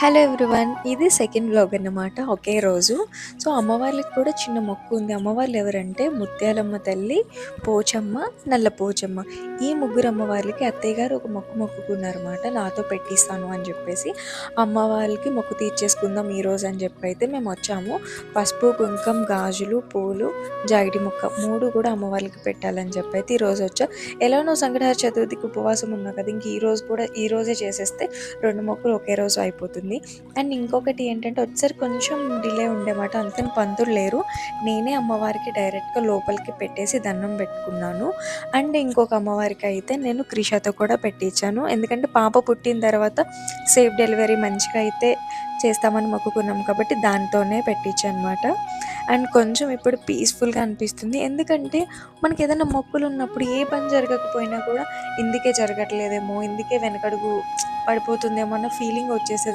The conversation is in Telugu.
హలో ఎవ్రీవన్ ఇది సెకండ్ బ్లాగ్ అన్నమాట. ఒకే రోజు. సో అమ్మవార్లకి కూడా చిన్న మొక్కు ఉంది. అమ్మవార్లు ఎవరంటే ముత్యాలమ్మ తల్లి పోచమ్మ నల్ల పోచమ్మ. ఈ ముగ్గురు అమ్మవార్లకి అత్తయ్య గారు ఒక మొక్కు మొక్కుకున్నారన్నమాట. నాతో పెట్టిస్తాను అని చెప్పేసి అమ్మవార్లకి మొక్కు తీర్చేసుకుందాం ఈ రోజు అని చెప్పి అయితే మేము వచ్చాము. పసుపు కుంకం గాజులు పూలు జాగిడి మొక్క మూడు కూడా అమ్మవార్లకి పెట్టాలని చెప్పి అయితే ఈ రోజు వచ్చా. ఎలానో సంగటహార చతుర్థికి ఉపవాసం ఉన్నా కదా ఇంక ఈ రోజు కూడా ఈ రోజే చేసేస్తే రెండు మొక్కలు ఒకే రోజు అయిపోతుంది. అండ్ ఇంకొకటి ఏంటంటే ఒకసారి కొంచెం డిలే ఉండేమాట. అందుకని పంతులు లేరు. నేనే అమ్మవారికి డైరెక్ట్గా లోపలికి పెట్టేసి దండం పెట్టుకున్నాను. అండ్ ఇంకొక అమ్మవారికి అయితే నేను క్రిషాతో కూడా పెట్టించాను. ఎందుకంటే పాప పుట్టిన తర్వాత సేఫ్ డెలివరీ మంచిగా అయితే చేస్తామని మొక్కుకున్నాం కాబట్టి దాంతోనే పెట్టించాను అనమాట అండ్ కొంచెం ఇప్పుడు పీస్ఫుల్గా అనిపిస్తుంది. ఎందుకంటే మనకి ఏదైనా మొక్కులు ఉన్నప్పుడు ఏ పని జరగకపోయినా కూడా ఇందుకే జరగట్లేదేమో ఇందుకే వెనకడుగు పడిపోతుందేమో అన్న ఫీలింగ్ వచ్చేసేది